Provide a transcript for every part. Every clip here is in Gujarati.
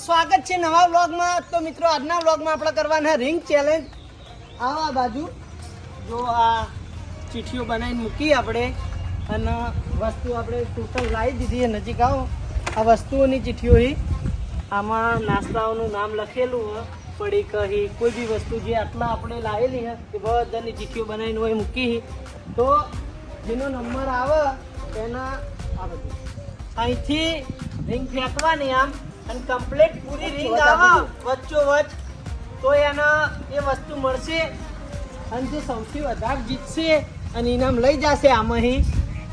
સ્વાગત છે નવા વ્લોગમાં. તો મિત્રો, આજના વ્લોગમાં આપણે કરવાના રિંગ ચેલેન્જ આવા બાજુ. જો આ ચીઠીઓ બનાવીને મૂકી આપણે. અને વસ્તુ આપણે ટોટલ લાવી દીધી નજીક. આવો. આ વસ્તુઓની ચીઠીઓ આમાં નાસ્તાઓનું નામ લખેલું હોય, પડી કહી, કોઈ બી વસ્તુ જે આટલા આપણે લાવેલી હે એ બધાની ચીઠીઓ બનાવીને હોય મૂકી. તો જેનો નંબર આવે એના આ બધું. અહીંથી રિંગ ફેંકવાની આમ અને કમ્પ્લીટ પૂરી રિંગ આવે વચ્ચો વચ તો એને એ વસ્તુ મળશે. અને જે સૌથી વધારે જીતશે અને ઇનામ લઈ જશે આમાંથી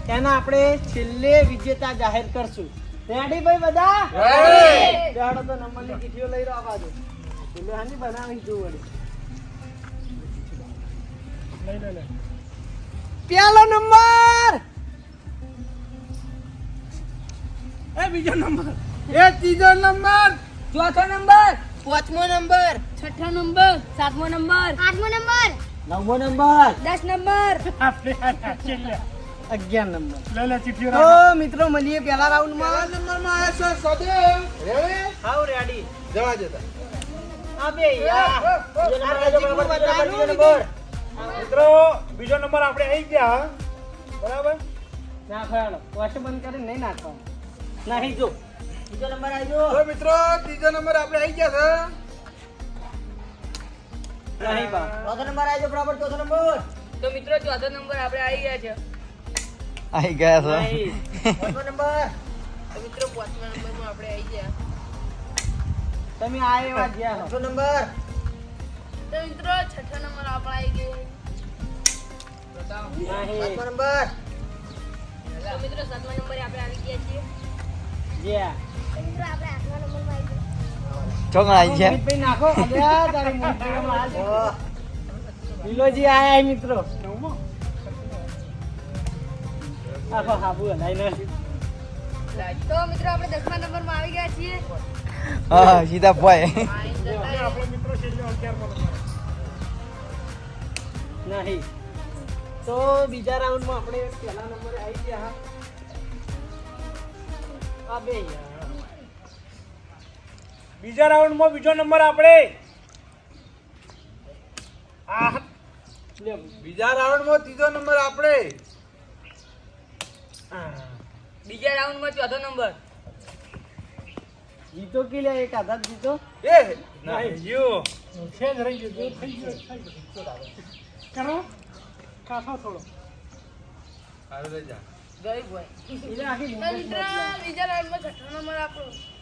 એના આપણે છેલ્લે વિજેતા જાહેર કરશું. રેડી ભાઈ બધા? બેહાડો તો નંબરની ચીઠીઓ લઈ રહ્યો બાજુ એટલે હાની બનાવી જો વળી પેલો નંબર! એ બીજો નંબર. એ ત્રીજો નંબર. ચોથો નંબર. પાંચમો નંબર. છઠ્ઠો નંબર. સાતમો નંબર. આઠમો નંબર. નવમો નંબર. દસ નંબર. અગિયાર નંબર. તો મિત્રો મળીએ પહેલા રાઉન્ડમાં નંબરમાં આવે છે સદેવ રેડી હાઉ રેડી જવા જતા અબે યાર આ. નજીકનું મિત્રો બીજો નંબર આપણે આવી ગયા હા? બરાબર? ના ફાડો વોશ બંધ કરીને નહીં નાખવાનો. નહીં જો. બીજો નંબર આવજો તો મિત્રો ત્રીજો નંબર આપણે આવી ગયા છે. નહીં બા. ચોથો નંબર આવજો બરાબર ચોથો નંબર. તો મિત્રો ચોથો નંબર આપણે આવી ગયા છે. આવી ગયા નહીં. પાંચમો નંબર. તો મિત્રો પાંચમા નંબરમાં આપણે આવી ગયા. તમે આ એવા ગયા છો. નંબર. તો મિત્રો છઠ્ઠો નંબર આપણે આવી ગયો. નંબર. તો મિત્રો સાતમા નંબરે આપણે આવી ગયા છીએ. જ્યા તો મિત્રો આપણે આઠમા નંબરમાં આવી ગયા ચોકણ આવી છે. લીલોજી આયા મિત્રો. આખો હાબુ હલાઈને તો મિત્રો આપણે દસમા નંબરમાં આવી ગયા છીએ. હા સીધા ભાઈ આપણે મિત્રો છેલ્લે અગિયારમાં નંબર નહીં. તો બીજા રાઉન્ડમાં આપણે પહેલા નંબરે આવી ગયા. હા બે યાર. બીજા રાઉન્ડમાં બીજો નંબર આપણે. આ બીજા રાઉન્ડમાં ત્રીજો નંબર આપણે. બીજા રાઉન્ડમાં ચોથો નંબર. જીતો કે લે એક આધાર જીતો? એ નહીં. જીઓ છે જ રહી ગયો થઈ ગયો કરો. કાફા થોડો. હારું લઈ જા. એટલે આખી બીજા રાઉન્ડમાં છઠ્ઠો નંબર આપણો.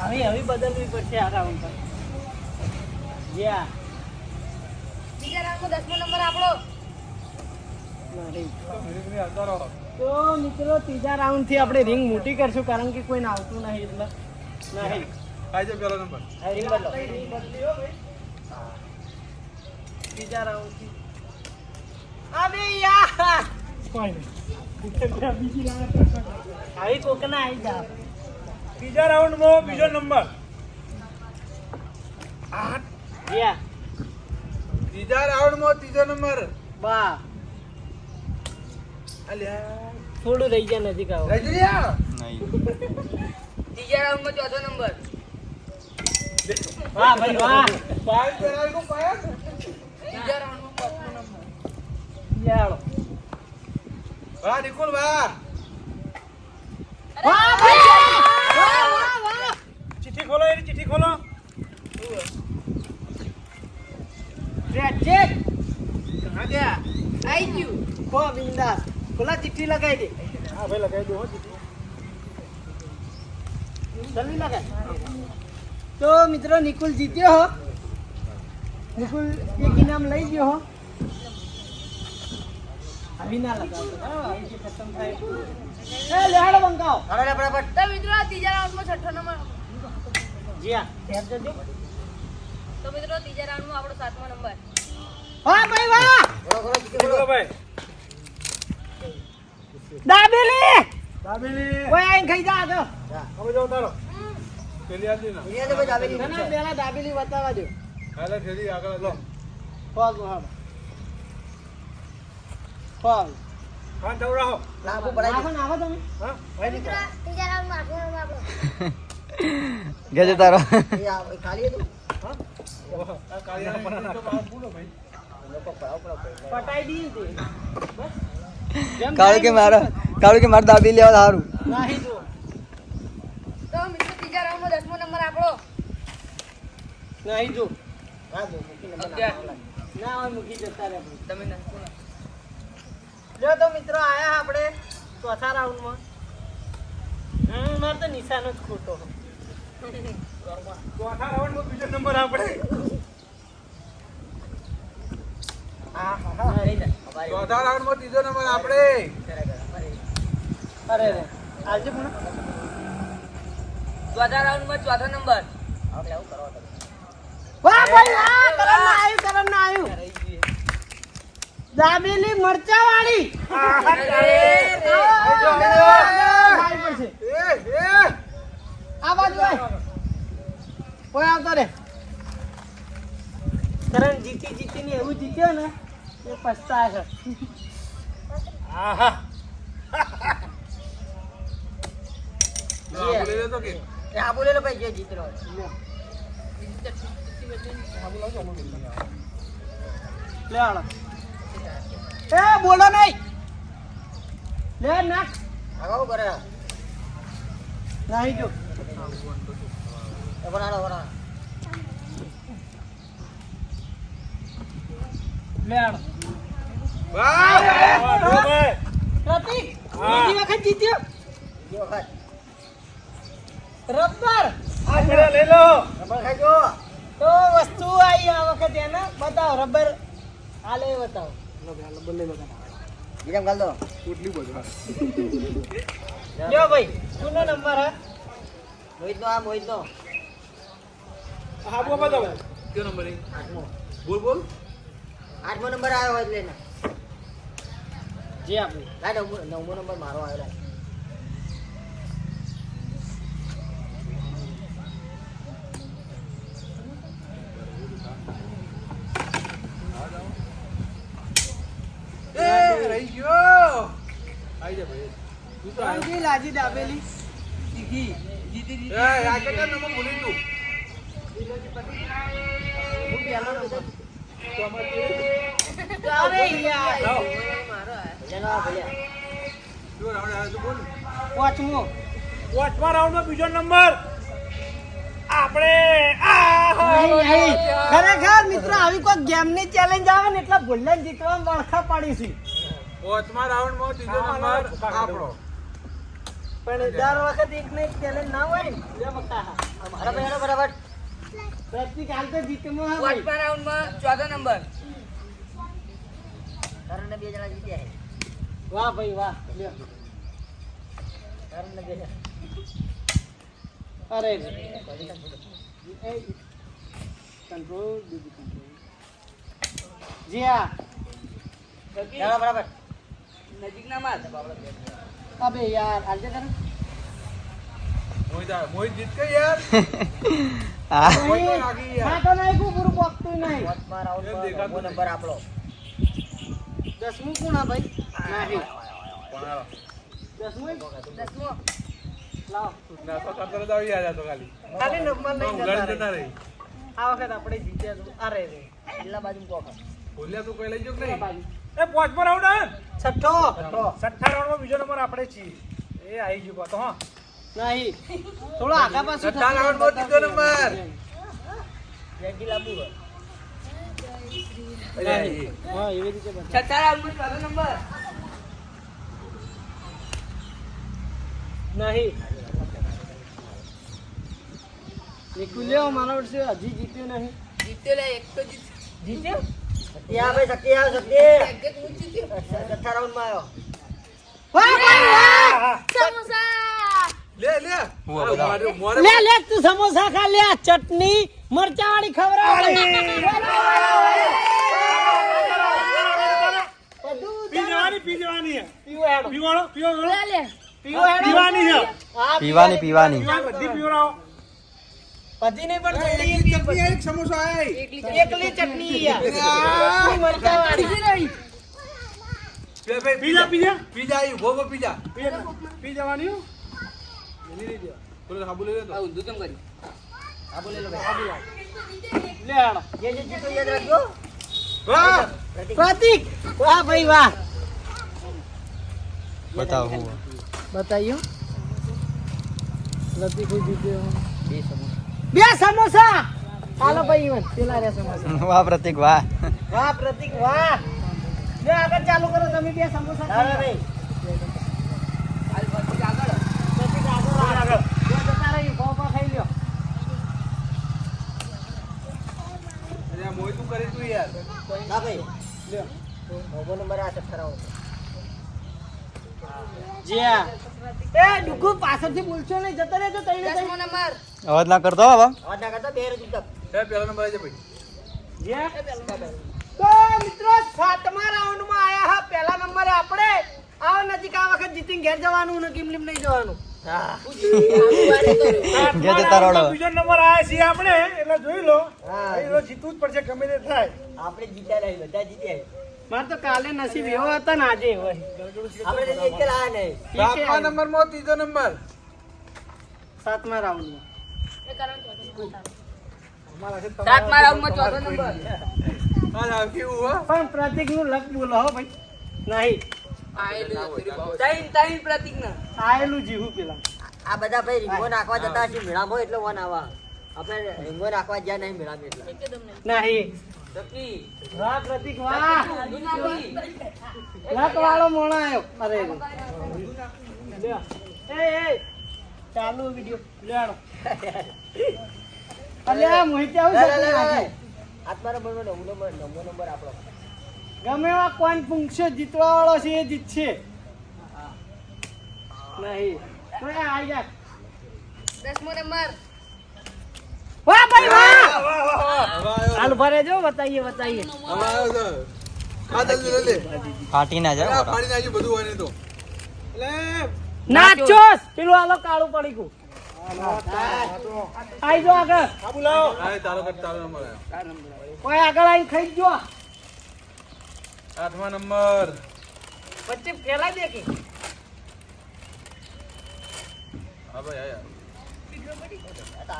હવે હવે બદલવી પડશે આ રાઉન્ડ પર જ્યાં બીજા રાઉન્ડમાં દસમો નંબર આપણો. તો મિત્રો ત્રીજા રાઉન્ડથી આપણે રિંગ મોટી કરશું કારણ કે કોઈને આવતું નહીં એટલે નહીં. આજે પેલો નંબર આ બદલો. ત્રીજા રાઉન્ડથી. અબે યાર! આવી કોકના આવી જા. ત્રીજા રાઉન્ડમાં બીજો નંબર જ્યાં ત્રીજા રાઉન્ડમાં ત્રીજો નંબર બા. થોડું રહી ગયા નજીક આવો ત્રીજા રાઉન્ડમાં ચોથો નંબર. વાહ ભાઈ વાહ. પાંચ પેરાલ કો પાયલ. ત્રીજા રાઉન્ડમાં પાંચમો નંબર. યાળો. વાહ નિકુલ વાહ. વાહ ભાઈ. વાહ વાહ વાહ ચિઠ્ઠી ખોલો એની ચિઠ્ઠી ખોલો. રેજેટ કહા ગયા. આઈ યુ ખો બિંદાસ ખોલા ચિઠ્ઠી લગાઈ દે. હા ભાઈ લગાવી દો જલ્દી લગાય તો મિત્રો નિકુલ જીત્યો હો. નિકુલ એક ઇનામ લઈ ગયો હો. આવી ના લગાવતો. ખતમ થાય. એ લે બરાબર. તો મિત્રો ત્રીજા રાઉન્ડમાં છઠ્ઠો નંબર જી હા. ધ્યાન જજો તો મિત્રો ત્રીજા રાઉન્ડમાં આપણો સાતમો નંબર. હા ભાઈ વાહ! ખોલો ભાઈ. દાબેલી! દાબેલી! કોઈ આઈને ખાઈ જા આગળ હવે જાઓ તારો પેલી આજી ના. પેલા દાબેલી બતાવવા દો. હાલે ફેરી આગળ લો. ફોગ હાડ ફોગ હા દવડાવો નાખો નાખો તમે. હા? મિત્રો ત્રીજા રાઉન્ડમાં આઠમો નંબર આપણો ગજે તારો. ઓહો, આ કાળિયાના બનાના તો બોલો ભાઈ. પટાઈ બસ. કાળું કે મારા કારણ કે મારે દાબી લેવા સારું નાહી જો તો મિત્રો ત્રીજા રાઉન્ડમાં દસમો નંબર આપણો. નાહી જો ના હોય મૂકી જતા રહે તમે જો તો મિત્રો આયા આપણે ચોથા રાઉન્ડમાં હમ મારે તો નિશાન જ ખોટો. ચોથા રાઉન્ડમાં બીજો નંબર આપણે ચોથા રાઉન્ડમાં ત્રીજો નંબર આપણે અરે રે આજે પણ ચોથા રાઉન્ડમાં ચોથો નંબર વાહ ભાઈ વાહ કરણ ના આવ્યું કરણ ના આવ્યું દાબેલી મરચા વાળી આ બાજુ કોઈ આવતો રે. કરણ જીતી જીતી ને એવું જીત્યો ને એ પછતાય છે. આહા. બોલે લે તો કે? લે આલો એ બોલો નહીં. લે નાખ. નહીં જો. લે આલો વાહ વાહ જો ભાઈ પ્રતિક હા. બીજી વખત જીત્યો રબર આ પેલા લઈ લો તો વસ્તુ આવી આ વખત એને બતાવો રબર હાલે એ બતાવો કેટલી બધું લ્યો ભાઈ કોનો નંબર હે હા બોલ બતાવો કયો નંબર એ બોલ બોલ આઠમો નંબર આવ્યો હોય એટલે જે આપણે ના નવમો નવમો નંબર મારો આવેલો. એ રહી ગયો. આઈ જા ભાઈ. તું તો આવ્યો. કાંજી લાજી દાબેલી. એ આ કેટલા નંબર ભૂલી તું હું બોલ પાંચમો પાંચમા રાઉન્ડમાં બીજો નંબર આપણે. ખરેખર મિત્રો આવી કોઈ ગેમની ચેલેન્જ આવે ને એટલે ભૂલે જીતવામાં વળખા પાડીશું પાંચમા રાઉન્ડમાં ત્રીજો નંબર આપણો પણ દર વખત એક ને ચેલેન્જ ના હોય ને. બરાબર પ્રતિક હાલ તો જીતમો પાંચમા રાઉન્ડમાં ચોથો નંબર કરણને બે જણા જીત્યા છે વાહ ભાઈ વાહ. અરે જી હા ચાલો બરાબર. નજીકના માર અબે યાર આજે કર મોહિત મોહિત જીત કે યાર. હા કોઈ તો લાગી યાર. નહીં પૂરું પોકતું નહીં. નંબર આપણો દસમું કોણ આ ભાઈ? નાહી? દસમું? લાવ. તો આવી ખાલી ખાલી નંબર લઈ જતા જતા રહી. આ વખત આપણે જીત્યા તો. અરે રે બાજુ કોક. ભૂલ્યા તું કોઈ લઈ ગયો કે નહીં? એ પાંચમો રાઉન્ડ હે છઠ્ઠો. છઠ્ઠા. રાઉન્ડમાં બીજો નંબર આપણે છીએ. એ આવી ગયો તો હા. નહીં. થોડો આગા પાછું છઠ્ઠા રાઉન્ડમાં બતાવજો. નંબર. લાંબુ હોય નહીં. હા એવી રીતે બતાવો. છઠ્ઠા રાઉન્ડમાં ચોથો નંબર નહીં નિકુલ્યો મારા વર્ષે હજી જીત્યો નહીં. જીત્યો લે એક તો જીત્યો? શક્તિ આવે શક્તિ. આવે શક્તિ એક હું જીત્યો આવ્યો ભાઈ લે લે. તું સમોસા ખા. લે ચટણી મરચા વાળી ખવડાવ બધું પી જવાની પી જવાની પીવું હેડો. હેડો પીવાનો પીવાનો લે લે. પીવો હેડો પીવાની છે હા, પીવાની પીવાની. પીવા બધી પીવડાવો. બધી નહીં પણ થોડી એક સમોસા આય. એકલી એકલી ચટણી. યાર મરચાવાળી. ચટણી પીજા પીજા પીજા આવ્યું ભોગો પીજા પી જવાની હો. બોલો હાબુ લઈ લેતો લે હેડો જે જે જીતો યાદ રાખજો. વાહ! પ્રતિક. વાહ ભાઈ વાહ. બતાવો હું. બતાઈયો પ્રતિક જીત્યો બે સમોસા. બે સમોસા? ચાલો ભાઈ ઈવન પેલા રે સમોસા. વાહ પ્રતિક વાહ. વાહ પ્રતિક વાહ. લે આગળ ચાલુ કરો તમે બે સમોસા લ્યો. અરે આ મોય તું કરી તું યાર. હા ભાઈ. મોગો નંબર આ ખરાવો જ્યા એ ડુગુ પાછળથી બોલશો નહીં જતા રહેજો તઈને દસમો નંબર. અવાજ ના કરતો હવે અવાજ ના કરતા બે રજૂ તક એ નંબર આવી જાય ભાઈ. તો મિત્રો સાતમા રાઉન્ડમાં આયા હા પહેલા નંબરે આપણે. આવો નજીક આ વખત જીતીને ઘેર જવાનું ને કિમલીમ નહીં જવાનું. બીજો નંબર આયા છીએ આપણે એટલે જોઈ લો. જીતવું જ પડશે ગમે તે થાય. આપણે જીત્યા નહીં બધા જીત્યા મારે તો કાલે નસીબ એવો હતો ને આજે એવો. આપણે તો એક કે લાયા નહીં સાતમા નંબર મો ત્રીજો નંબર. સાતમા રાઉન્ડમાં સાતમા રાઉન્ડમાં ચોથો નંબર. પણ પ્રતિકનું લક બોલો હો ભાઈ. નહીં. ત્રણ ત્રણ પ્રતિક ના આયેલું જીવું પેલા. આ બધા ભાઈ રીંગો નાખવા જતા હશે મેળામાં એટલે વન આવા. આપણે રીંગો નાખવા જ્યાં નહીં મેળામાં એટલે. નહીં. વાહ પ્રતિક વાહ. લક વાળો મોણો આવ્યો. અરે. એ એ. ચાલુ વિડિયો. લેણો અલ્યા મોહિત આવું આત્માનો નંબર નવમો નંબર નવમો નંબર આપણો ગમે એવા કોણ પૂંછશે જીતવા વાળો છે એ જીતશે. નહીં. આવી જા. દસમો નંબર. વાહ ભાઈ વાહ! વાહ વાહ વાહ હાલ ભરે જો બતાઈએ બતાઈએ. ફાટી ના જલ્દી ફાટી ના જાય બધું હોય ને તો. નાચોસ પેલું આલો કાળું પડી ગયું. આઈ જો આગળ. નંબર કોઈ આગળ આવી ખાઈ જો આઠમા નંબર. વચ્ચે ફેલાઈ દે કે? હા ભાઈ આ તો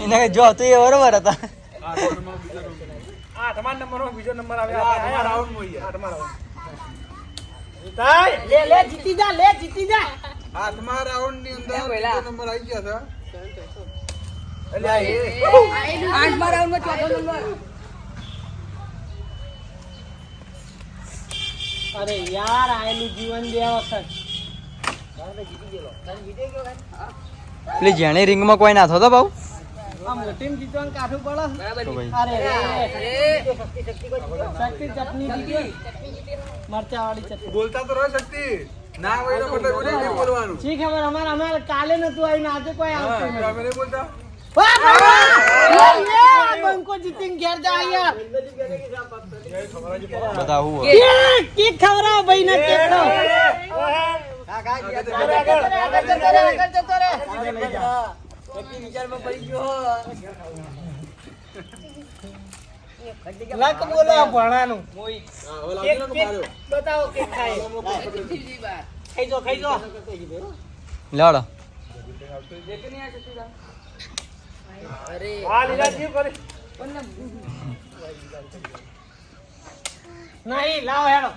એને જો હતું એ બરોબર હતા આઠમા નંબરમાં બીજો નંબર આવે આઠમા રાઉન્ડમાં આઠમા રાઉન્ડ લે લે જીતી જા લે જીતી જા આઠમા રાઉન્ડની અંદર પહેલા. નંબર આવી ગયા હતા અલ્યા એ આઠમા ચોથો નંબર અરે યાર આયેલું જીવન બે વખત? પેલી જેણી રિંગમાં કોઈ ના થતો ભાઉ આ મોટીમ જીતવાનું કાઠું પડે અરે શક્તિ શક્તિ કોઈ જીત્યો? શક્તિ. ચટણી મરચા વાળી ચટણી બોલતા તો રહો શક્તિ. ના હોય એનો મતલબ બોલવાનું. શી ખબર? અમારે અમારે કાલે નતું આવ્યું આજે કોઈ આવતું નથી. બોલતા? બંકો જીતીને ઘેર જા યાર બધા હું કેક, કેક કેક લક બોલો ભણાનું. ને બતાવો કેક ખાય. ખાઈ જો ખાઈ જો. લેવડો. અરે. આ લીલા જીવ કરે. નહીં લાવો હેડો.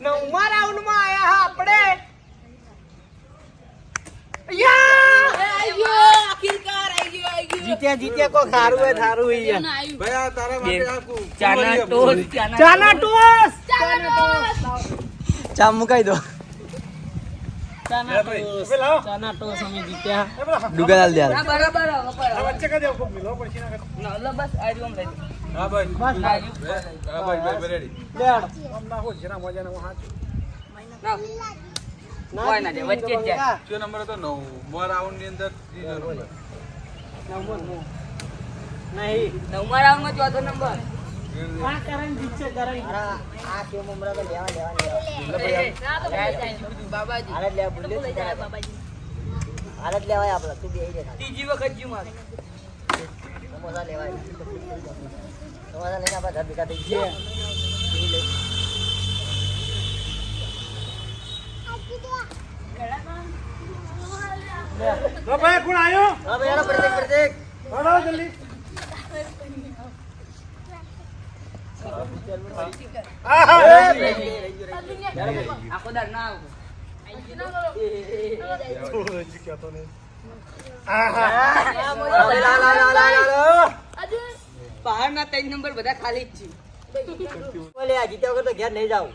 નવમા રાઉન્ડમાં આયા હા આપણે. યા! જીત્યા જીત્યા કોઈ ખારું હોય થારું હોય ભાઈ આ તારા માટે આ ચાના ટોસ્ટ ચાના ચાના ટોસ. ચાના ટોસ. ચા મુકાઈ દો. હાલ દે બરાબર વચ્ચે કરી દેવો ખૂબ મિલો પછી ના લો બસ આ રહ્યું લઈ હા ભાઈ. બસ હા ભાઈ ભાઈ રેડી લે હેડો. આમ ના હોય જરા મજા ના હાથ. ના. ના કોઈ ના દે, વચ્ચે જ જાય. કા? નંબર નંબર હતો નવ? રાઉન્ડની અંદર ત્રીજો નંબર. નંબર. નહીં. નવમા રાઉન્ડમાં ચોથો નંબર. આ કરણ જીતશે કરણ આ આ કેમ મમરા તો લેવા લેવા લેવા હાલત લેવાય આપડે તું બેહી ત્રીજી વખત જીવ મારે સમોસા લેવાય સમોસા લઈને આપણે ઘર ભેગા થઈ ગયા ભાઈ કોણ આવ્યો હા ભાઈ જલ્દી આખો દાર ના આવું લા લા ત્રણ નંબર બધા ખાલી જ છે. જીત્યા વગર તો ઘેર નહીં જાવ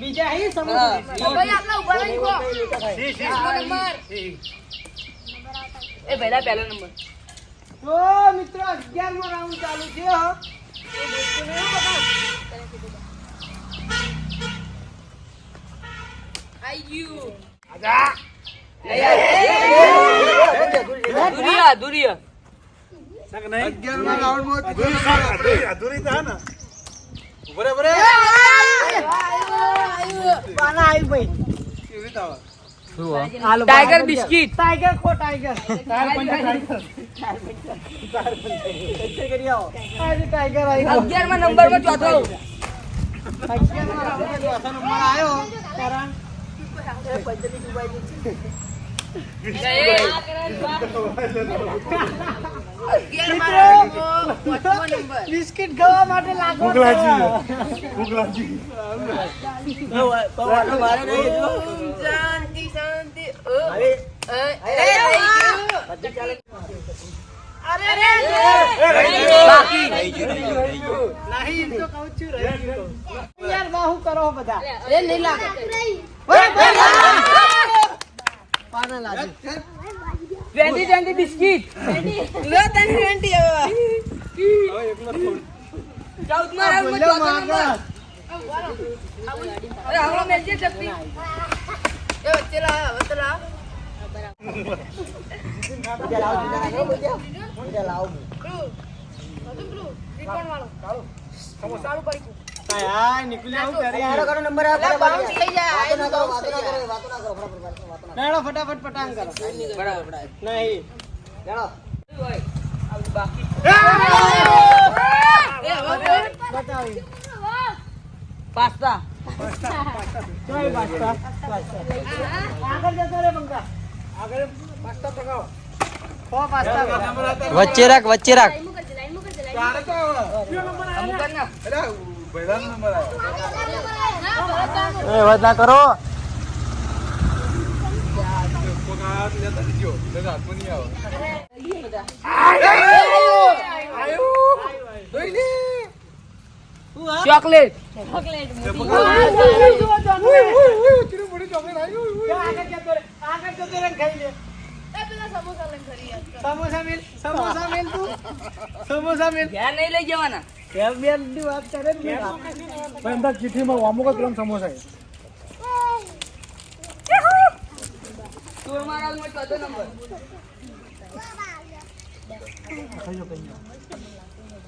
બીજા. એ પહેલા પહેલો નંબર. તો મિત્રો 11 મો રાઉન્ડ ચાલુ છે? અગિયારમાં પાના આવી ભાઈ. કેવી રીતે આવે? હાલો ટાઈગર બિસ્કિટ ટાઈગર ખો tiger tyre puncture, tyre. Puncture કરી આવો આજે ટાઈગર આવી ગયો અગિયારમાં નંબરમાં ચોથો અગિયારમાં રાઉન્ડમાં ચોથો નંબર આવ્યો કરણ પાંચમો નંબર બિસ્કિટ ખાવા માટે લાગો છો. ગુગલાજી. ટ્વેન્ટી ટ્વેન્ટી બિસ્કિટ લો તને ટ્વેન્ટી હવે હવે એકલો થોડું. ફટાફટ પટાંગ કરો નહીં પાસ્તા. ચોય પાસ્તા આગળ જતો રે બંકા આગળ પાસ્તા પકાવો. કો પાસ્તા બતાવો. વચ્ચે રાખ વચ્ચે રાખ. એ વાત કરો લેતા ચોકલેટ. આગળ જતો રે આગળ જતો રે ને ખાઈ લે. એ પેલા સમોસા લઈને સમોસા મેલ તું. સમોસા મેલ. ઘેર નહીં લઈ જવાના. કેમ બેનની વાત કરે ને પણ અંદર ચીઠીમાં અમુક જ સમોસા છે. સોળમા રાઉન્ડમાં ચોથો નંબર.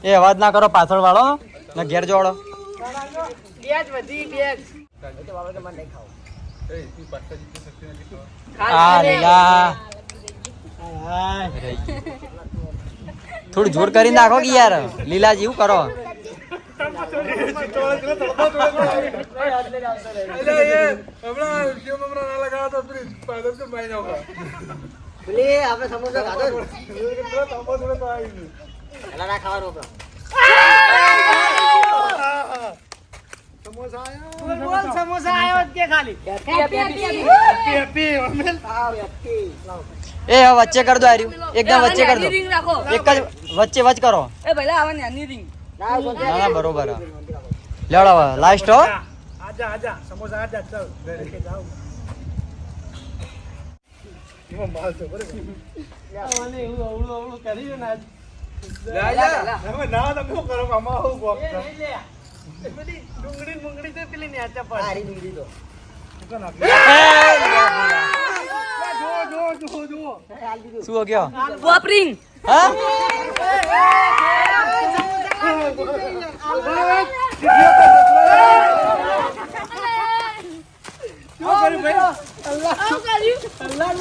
એ અવાજ ના કરો પાછળ વાળો ને ઘેર જોડો. થોડું જોર કરી નાખો કે યાર. લીલા જેવું કરો? એટલે એ હમણાં કેમ હમણાં ના લગાવો તો પેલી પાદર તો બાઈ નાખો. પેલી આપણે સમોસા ખાધો ને પેલો તાંબા જોડે તો આવી ગયું. પેલા ના ખાવાનું આપણો સમોસા આયા. બોલ બોલ સમોસા કે ખાલી? એ વચ્ચે કર દો આર્યું એકદમ વચ્ચે કર દો. એક જ વચ્ચે વચ કરો. એ ભલે આવા નાની રિંગ. ના ના ના બરોબર હા. લાસ્ટ હો. આજા આજા સમોસા આજા ચાલ એમાં માલ તો બરાબર મને એવું અવળું અવળું કરી ને આજ. તમે ના તમે કરો? આમાં હું. એ બધી ડુંગળી ને બુંગળી તો પેલી નેચા પડે. હારી ડુંગળી તો જો જો જો જો શું હા.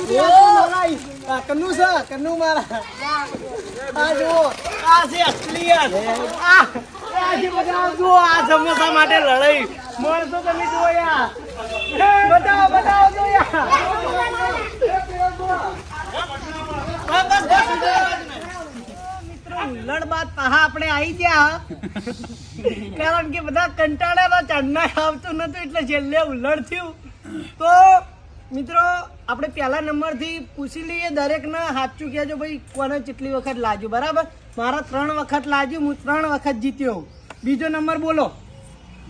આ કન્નું છે, કન્નું મારા. આ જુઓ, આ છે અસલિયત. આવી ગયા. કારણ કે બધા કંટાળા ચડના આવતું નતું, એટલે છેલ્લે ઉલ્લડ થયું તો, મિત્રો આપણે પહેલા નંબરથી પૂછી લઈએ દરેકને સાચું કહેજો ભાઈ કોને કેટલી વખત લાજ્યું? બરાબર? મારા ત્રણ વખત લાજ્યું હું ત્રણ વખત જીત્યો બીજો નંબર બોલો.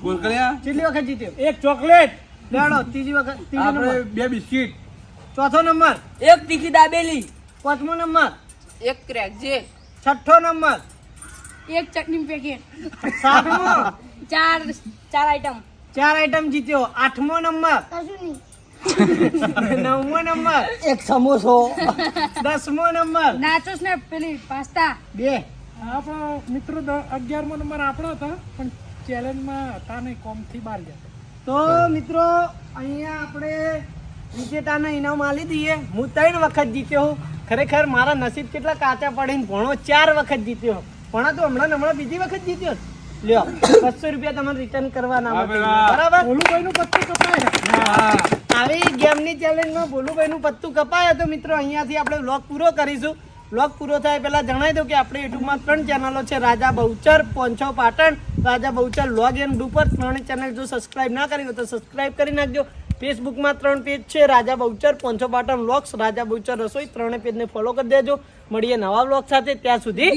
બોલ કેટલી વખત જીત્યો? એક ચોકલેટ. લેડો ત્રીજી વખત ત્રીજો નંબર. બે બિસ્કિટ. ચોથો નંબર. એક તીખી દાબેલી. પાંચમો નંબર. એક ક્રેક જે? છઠ્ઠો નંબર. એક ચટણી પેકેટ. સાતમો. ચાર ચાર આઈટમ ચાર આઈટમ જીત્યો. આઠમો નંબર. નવમો નંબર. એક સમોસો. દસમો નંબર. નાચોસ ને પેલી પાસ્તા. બે. આપણો મિત્રો અગિયારમો નંબર આપણો હતો પણ ચેલેન્જમાં હતા નહીં કોમથી બહાર ગયા તો મિત્રો અહીંયા આપણે વિજેતાને ઇનામ આલી દઈએ. હું ત્રણ વખત જીત્યો હું. ખરેખર મારા નસીબ કેટલા કાચા પડીને ભણો ચાર વખત જીત્યો ભણા તો હમણાં હમણાં બીજી વખત જીત્યો લ્યો બસો રૂપિયા તમારે રિટર્ન કરવાના. બરાબર? ભોલુભાઈનું પત્તું કપાય આવી ગેમની ચેલેન્જમાં ભોલુભાઈનું પત્તું કપાય તો મિત્રો, અહીંયાથી આપણે વ્લોગ પૂરો કરીશું. વ્લોગ પૂરો થાય પહેલા જણાવી દઉં કે આપણે યુટ્યુબમાં ત્રણ ચેનલો છે, રાજા બહુચર પોંછો પાટણ, રાજા બહુચર લોગ એન્ડ ડુપર ત્રણેય ચેનલ જો સબસ્ક્રાઇબ ના કરી તો સબસ્ક્રાઇબ કરી નાખજો. ફેસબુકમાં ત્રણ પેજ છે, રાજા બહુચર પોંછો પાટણ વ્લોગ્સ રાજા બહુચર રસોઈ, ત્રણેય પેજને ફોલો કરી દેજો. મળીએ નવા વ્લોગ સાથે, ત્યાં સુધી